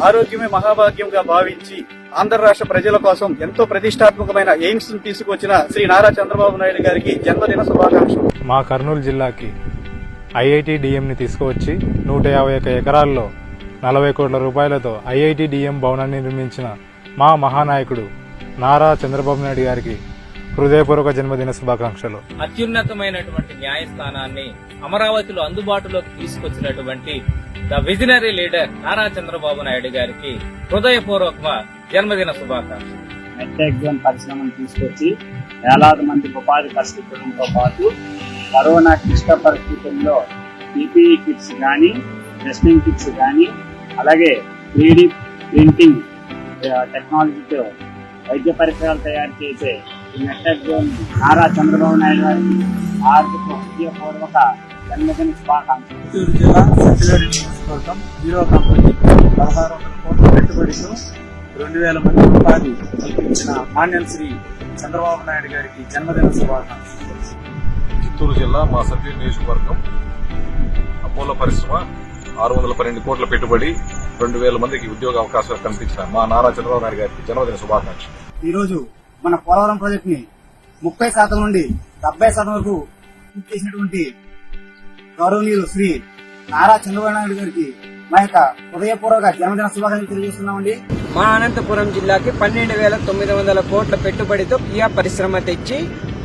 ఆరోగ్యమే మహాభాగ్యంగా భావించి ఆంధ్ర రాష్ట్ర ప్రజల కోసం ఎంతో ప్రతిష్టాత్మకమైన ఎయిమ్స్ తీసుకొచ్చిన శ్రీ నారా చంద్రబాబు నాయుడు గారికి జన్మదిన శుభాకాంక్షలు. మా కర్నూలు జిల్లాకి ఐఐటి డిఎంని తీసుకువచ్చి నూట యాభై ఒక్క ఎకరాల్లో నలభై కోట్ల రూపాయలతో ఐఐటి డిఎం భవనాన్ని నిర్మించిన మా మహానాయకుడు నారా చంద్రబాబు నాయుడు గారికి హృదయపూర్వక జన్మదిన శుభాకాంక్షలు. అత్యున్నతమైనటువంటి న్యాయస్థానాన్ని అమరావతిలో అందుబాటులోకి తీసుకొచ్చినటువంటి the visionary leader Nara Chandrababu Naidu గారికి హృదయపూర్వక జన్మదిన శుభాకాంక్షలు. పరిశ్రమను తీసుకొచ్చి వేలాది మందికి ఉపాధి కల్పించడంతో పాటు కరోనా క్లిష్ట పరిస్థితుల్లో పీపీఈ కిట్స్ కానీ టెస్టింగ్ కిట్స్ కానీ అలాగే త్రీడీ ప్రింటింగ్ టెక్నాలజీతో వైద్య పరికరాలు తయారు చేసే జోన్ నారా చంద్రబాబు నాయుడు గారికి ఆర్థిక హృదయపూర్వక జన్మదిన శుభాకాంక్షలు. చిత్తూరు జిల్లా సత్యవేడి నియోజకవర్గం జీరో కంపెనీ పదహారు వందల కోట్ల పెట్టుబడితో రెండు వేల మంది ఉపాధి కల్పించిన మాన్యం శ్రీ చంద్రబాబు నాయుడు గారికి జన్మదిన శుభాకాంక్షలు. చిత్తూరు జిల్లా మా సర్వీస్ నియోజకవర్గం అపోలో పరిశ్రమ ఆరు వందల పన్నెండు కోట్ల పెట్టుబడి రెండు వేల మందికి ఉద్యోగ అవకాశాలు కల్పించిన మా నారా చంద్రబాబు నాయుడు గారికి జన్మదిన శుభాకాంక్షలు. ఈ రోజు మన పోలవరం ప్రాజెక్ట్ని ముప్పై శాతం నుండి డెబ్బై శాతం వరకు పూర్తి చేసినటువంటి గౌరవనీయులు శ్రీ నారా చంద్రబాబు నాయుడు గారికి మా యొక్క హృదయపూర్వక జన్మదిన శుభాకాంక్షలు తెలియజేస్తున్నామండి. మా అనంతపురం జిల్లాకి పన్నెండు వేల తొమ్మిది వందల కోట్ల పెట్టుబడితో పియా పరిశ్రమ తెచ్చి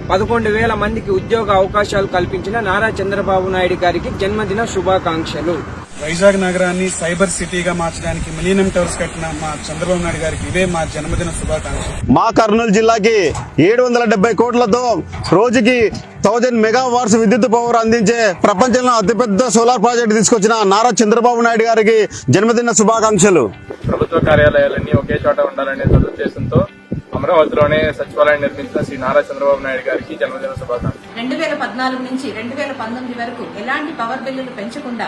పదకొండు వేల మందికి ఉద్యోగ అవకాశాలు కల్పించిన నారా చంద్రబాబు నాయుడు గారికి జన్మదిన శుభాకాంక్షలు. వైజాగ్ నగరాన్ని సైబర్ సిటీగా మార్చడానికి మిలీనియం టవర్స్ కట్టిన మా చంద్రబాబు నాయుడు గారికి ఇవే మా జన్మదిన శుభాకాంక్షలు. మా కర్నూలు జిల్లాకి ఏడు వందల డెబ్బై కోట్లతో రోజుకి థౌజండ్ మెగా వాట్స్ విద్యుత్ పవర్ అందించే ప్రపంచంలో అతిపెద్ద సోలార్ ప్రాజెక్ట్ తీసుకొచ్చిన నారా చంద్రబాబు నాయుడు గారికి జన్మదిన శుభాకాంక్షలు. ప్రభుత్వ కార్యాలయాలన్నీ ఒకే చోట ఉండాలనే సదుద్దేశంతో అమరావతిలోనే సచివాలయం నిర్మించిన శ్రీ నారా చంద్రబాబు నాయుడు గారికి జన్మదిన శుభాకాంక్షలు. రెండు వేల పద్నాలుగు నుంచి రెండు వేల పంతొమ్మిది వరకు ఎలాంటి పవర్ బిల్లులు పెంచకుండా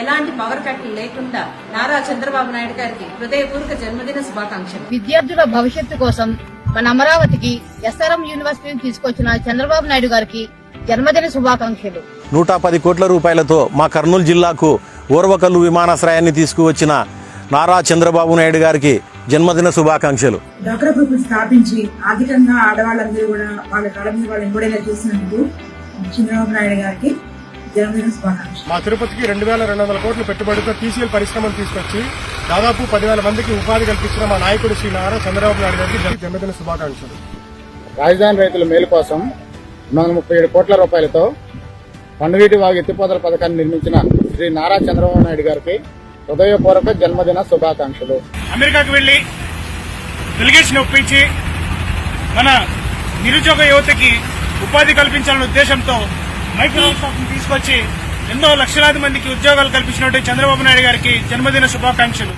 ఎలాంటి పవర్ కట్లు లేకుండా నారా చంద్రబాబు నాయుడు గారికి హృదయపూర్వక జన్మదిన శుభాకాంక్షలు. విద్యార్థుల భవిష్యత్తు కోసం మన అమరావతికి ఎస్ఆర్ఎం యూనివర్సిటీని తీసుకొచ్చిన చంద్రబాబు నాయుడు గారికి జన్మదిన శుభాకాంక్షలు. నూట పది కోట్ల రూపాయలతో మా కర్నూలు జిల్లాకు ఓర్వకల్లు విమానాశ్రయాన్ని తీసుకువచ్చిన నారా చంద్రబాబు నాయుడు గారికి జన్మదిన శుభాకాంక్షలు. డాక్టర్ గ్రూపులు స్థాపించి ఆర్థికంగా ఆడవాళ్ళందరూ కూడా వాళ్ళ కాళ్ళ మీద వాళ్ళు ఎంబడేలా చేసినందుకు చంద్రబాబు నాయుడు గారికి జన్మదిన శుభాకాంక్షలు. మా తిరుపతికి రెండు వేల రెండు వందల కోట్ల పెట్టుబడితో టీసీఎల్ పరిశ్రమను తీసుకొచ్చి దాదాపు పదివేల మందికి ఉపాధి కల్పించిన మా నాయకుడు శ్రీ నారా చంద్రబాబు నాయుడు గారికి జన్మదిన శుభాకాంక్షలు. రాజధాని రైతుల మేలు కోసం రెండు వందల ముప్పై ఏడు కోట్ల రూపాయలతో పండుగీటి వాగు ఎత్తిపోతల పథకాన్ని నిర్మించిన శ్రీ నారా చంద్రబాబు నాయుడు గారికి హృదయపూర్వక జన్మదిన శుభాకాంక్షలు. అమెరికాకు వెళ్ళి డెలిగేషన్ ఒప్పించి మన నిరుద్యోగ యువతకి ఉపాధి కల్పించాలనే ఉద్దేశంతో మైక్రోసాఫ్ట్ తీసుకొచ్చి ఎన్నో లక్షలాది మందికి ఉద్యోగాలు కల్పించినట్టు చంద్రబాబు నాయుడు గారికి జన్మదిన శుభాకాంక్షలు.